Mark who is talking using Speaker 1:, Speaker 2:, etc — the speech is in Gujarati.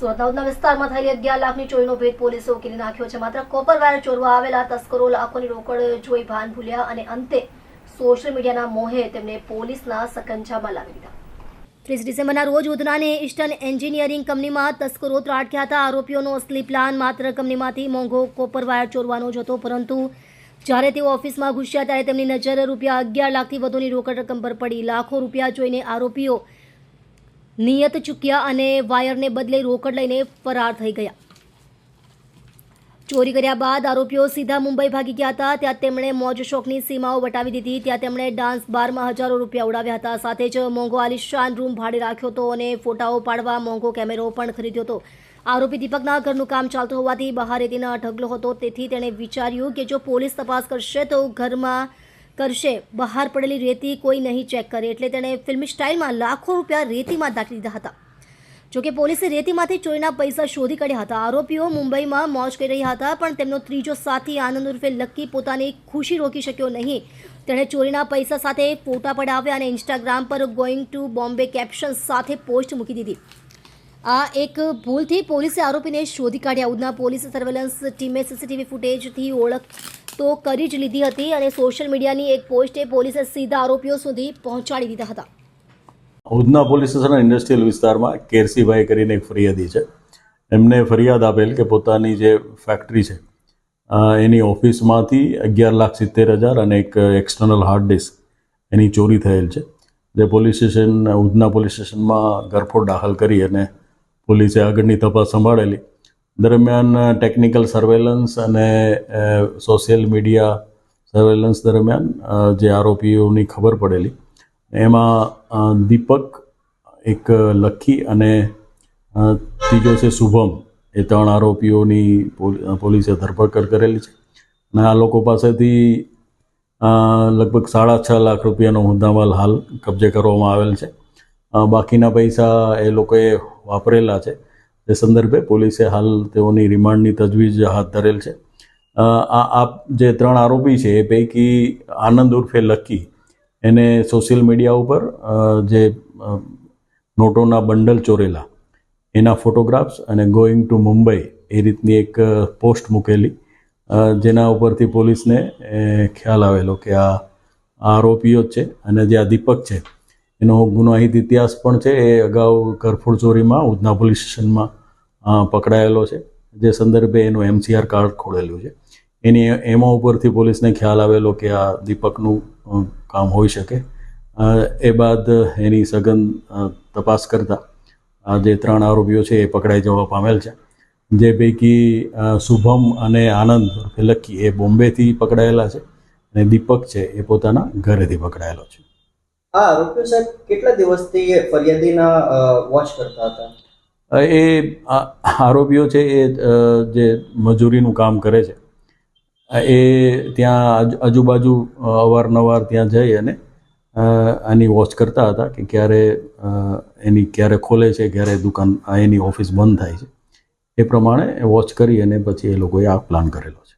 Speaker 1: સુરતના વિસ્તારમાં થયેલી અગિયાર લાખની ચોરીનો ભેદ પોલીસે ઉકેલી નાખ્યો છે. માત્ર કોપર વાયર ચોરવા આવેલા તસ્કરો લાખોની રોકડ જોઈ ભાન ભૂલ્યા અને અંતે સોશિયલ મીડિયાના મોહે તેમને પોલીસના સકંજામાં લાવી દીધા. ત્રીસ ડિસેમ્બરના રોજ ઉધનાની ઇસ્ટર્ન એન્જિનિયરિંગ કંપનીમાં તસ્કરો ત્રાટક્યા હતા. આરોપીઓનો અસલી પ્લાન માત્ર કંપનીમાંથી મોંઘો કોપર વાયર ચોરવાનો જ હતો, પરંતુ જ્યારે તેઓ ઓફિસમાં ઘૂસ્યા ત્યારે તેમની નજર રૂપિયા અગિયાર લાખથી વધુની રોકડ રકમ પર પડી. લાખો રૂપિયા જોઈને આરોપીઓ નિયત ચૂક્યા અને વાયરને બદલે રોકડ લઈને ફરાર થઈ ગયા. ચોરી કર્યા બાદ આરોપીઓ સીધા મુંબઈ ભાગી ગયા હતા. ત્યાં તેમણે મોજ શોખની સીમાઓ વટાવી દીધી. ત્યાં તેમણે ડાન્સ બારમાં હજારો રૂપિયા ઉડાવ્યા હતા. સાથે જ મોંઘો આલિશાન રૂમ ભાડે રાખ્યો હતો અને ફોટાઓ પાડવા મોંઘો કેમેરો પણ ખરીદ્યો હતો. આરોપી દીપકના ઘરનું કામ ચાલતું હોવાથી બહાર રેતીના ઢગલો હતો. તેથી તેણે વિચાર્યું કે જો પોલીસ તપાસ કરશે તો ઘરમાં કરશે. બહાર પડેલી રેતી કોઈ નહીં ચેક કરે એટલે તેણે ફિલ્મી સ્ટાઇલમાં લાખો રૂપિયા રેતીમાં દાખલી દીધા હતા. જોકે પોલીસે રેતીમાંથી ચોરીના પૈસા શોધી કાઢ્યા હતા. આરોપીઓ મુંબઈમાં મોજ કરી રહ્યા હતા, પણ તેમનો ત્રીજો સાથી આનંદ ઉર્ફે લક્કી પોતાની ખુશી રોકી શક્યો નહીં. તેણે ચોરીના પૈસા સાથે ફોટા પડાવ્યા અને ઇન્સ્ટાગ્રામ પર ગોઈંગ ટુ બોમ્બે કેપ્શન સાથે પોસ્ટ મૂકી દીધી. આ એક ભૂલથી પોલીસે આરોપીને શોધી કાઢ્યા. ઉધના પોલીસ સર્વેલન્સ ટીમે સીસીટીવી ફૂટેજથી ઓળખ તો કરી જ લીધી હતી અને સોશિયલ મીડિયાની એક પોસ્ટે પોલીસે સીધા આરોપીઓ સુધી પહોંચાડી દીધા હતા.
Speaker 2: ઉધના પોલીસ સ્ટેશન ઇન્ડસ્ટ્રીયલ વિસ્તારમાં કેરસીભાઈ કરીને એક ફરિયાદી છે. એમને ફરિયાદ આપેલ કે પોતાની જે ફેક્ટરી છે એની ઓફિસમાંથી અગિયાર લાખ સિત્તેર હજાર અને એક એક્સટર્નલ હાર્ડ ડિસ્ક એની ચોરી થયેલ છે. જે પોલીસ સ્ટેશન, ઉધના પોલીસ સ્ટેશનમાં ગરફોડ દાખલ કરી અને પોલીસે આગળની તપાસ સંભાળેલી. દરમિયાન ટેકનિકલ સર્વેલન્સ અને સોશિયલ મીડિયા સર્વેલન્સ દરમિયાન જે આરોપીઓની ખબર પડેલી. એમાં દીપક એક લખી અને ત્રીજો છે શુભમ. એ ત્રણ આરોપીઓની પોલીસે ધરપકડ કરેલી છે. અને આ લોકો પાસેથી લગભગ સાડા છ લાખ રૂપિયાનો મુદ્દામાલ હાલ કબજે કરવામાં આવેલ છે. બાકીના પૈસા એ લોકોએ વાપરેલા છે. તે સંદર્ભે પોલીસે હાલ તેઓની રિમાન્ડની તજવીજ હાથ ધરેલ છે. આ જે ત્રણ આરોપી છે એ પૈકી આનંદ ઉર્ફે લકી એને સોશિયલ મીડિયા ઉપર જે નોટોના બંડલ ચોરેલા, એના ફોટોગ્રાફ્સ અને ગોઈંગ ટુ મુંબઈ એ રીતની એક પોસ્ટ મૂકેલી. જેના ઉપરથી પોલીસને ખ્યાલ આવેલો કે આ આરોપીઓ જ છે અને જે આ દીપક છે, એનો ગુનાહિત ઇતિહાસ પણ છે. એ અગાઉ કરફોડ ચોરીમાં ઉધના પોલીસ સ્ટેશનમાં પકડાયેલો છે. જે સંદર્ભે એનું એમસીઆર કાર્ડ ખોલેલું છે. એની, એમાં ઉપરથી પોલીસને ખ્યાલ આવેલો કે આ દીપકનું કામ હોઈ શકે. એ બાદ એની સઘન તપાસ કરતા જે ત્રણ આરોપીઓ છે એ પકડાઈ જવા પામેલ છે. જે પૈકી શુભમ અને આનંદ લક્કી એ બોમ્બેથી પકડાયેલા છે અને દીપક છે એ પોતાના ઘરેથી પકડાયેલો છે.
Speaker 3: આ આરોપીઓ સાહેબ કેટલા દિવસથી ફરિયાદીના વોચ કરતા હતા?
Speaker 2: એ આરોપીઓ છે, એ જે મજૂરીનું કામ કરે છે એ ત્યાં આજુબાજુ અવારનવાર ત્યાં જઈ અને આની વોચ કરતા હતા કે ક્યારે એની ક્યારે ખોલે છે, ક્યારે દુકાન એની ઓફિસ બંધ થાય છે. એ પ્રમાણે વોચ કરી અને પછી એ લોકોએ આ પ્લાન કરેલો છે.